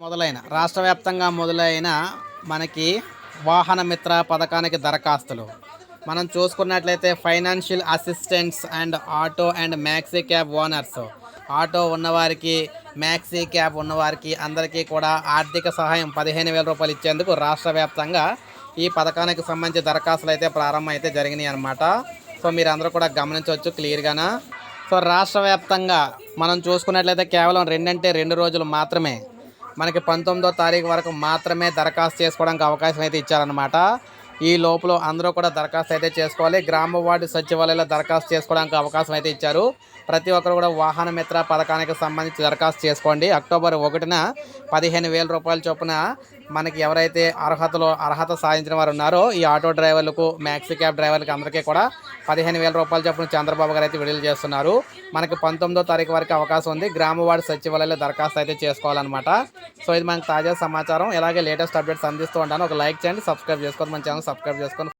మొదలైన రాష్ట్ర వ్యాప్తంగా మొదలైన మనకి వాహన మిత్ర పథకానికి దరఖాస్తులు. మనం చూసుకున్నట్లయితే financial assistants and auto and maxi cab owners. Auto ఉన్నవారికి మ్యాక్సీ క్యాబ్ ఉన్నవారికి అందరికీ కూడా ఆర్థిక సహాయం పదిహేను వేల రూపాయలు ఇచ్చేందుకు రాష్ట్ర వ్యాప్తంగా ఈ పథకానికి సంబంధించి దరఖాస్తులు అయితే ప్రారంభం అయితే జరిగినాయి అనమాట సో మీరు అందరూ కూడా గమనించవచ్చు క్లియర్గానా? సో రాష్ట్ర వ్యాప్తంగా మనం చూసుకున్నట్లయితే కేవలం రెండంటే రెండు రోజులు మాత్రమే మనకి పంతొమ్మిదో తారీఖు వరకు మాత్రమే దరఖాస్తు చేసుకోవడానికి అవకాశం అయితే ఇచ్చారనమాట ఈ లోపల అందరూ కూడా దరఖాస్తు అయితే చేసుకోవాలి. గ్రామ వార్డు సచివాలయంలో దరఖాస్తు చేసుకోవడానికి అవకాశం అయితే ఇచ్చారు. ప్రతి ఒక్కరు కూడా వాహన మిత్ర పథకానికి సంబంధించి దరఖాస్తు చేసుకోండి. అక్టోబర్ ఒకటిన పదిహేను వేల రూపాయల చొప్పున మనకి ఎవరైతే అర్హతలో అర్హత సాధించిన వారు ఉన్నారో ఈ ఆటో డ్రైవర్లకు మ్యాక్సీ క్యాబ్ డ్రైవర్లకు అందరికీ కూడా పదిహేను వేల రూపాయల చొప్పున చంద్రబాబు గారు అయితే విడుదల చేస్తున్నారు. మనకి పంతొమ్మిదో తారీఖు వరకు అవకాశం ఉంది. గ్రామవాడ సచివాలయంలో దరఖాస్తు అయితే చేసుకోవాలన్నమాట. సో ఇది మనకి తాజా సమాచారం. ఇలాగే లేటెస్ట్ అప్డేట్స్ అందిస్తూ ఉంటాను. ఒక లైక్ చేయండి సబ్స్క్రైబ్ చేసుకోండి మన ఛానల్ సబ్స్క్రైబ్ చేసుకొని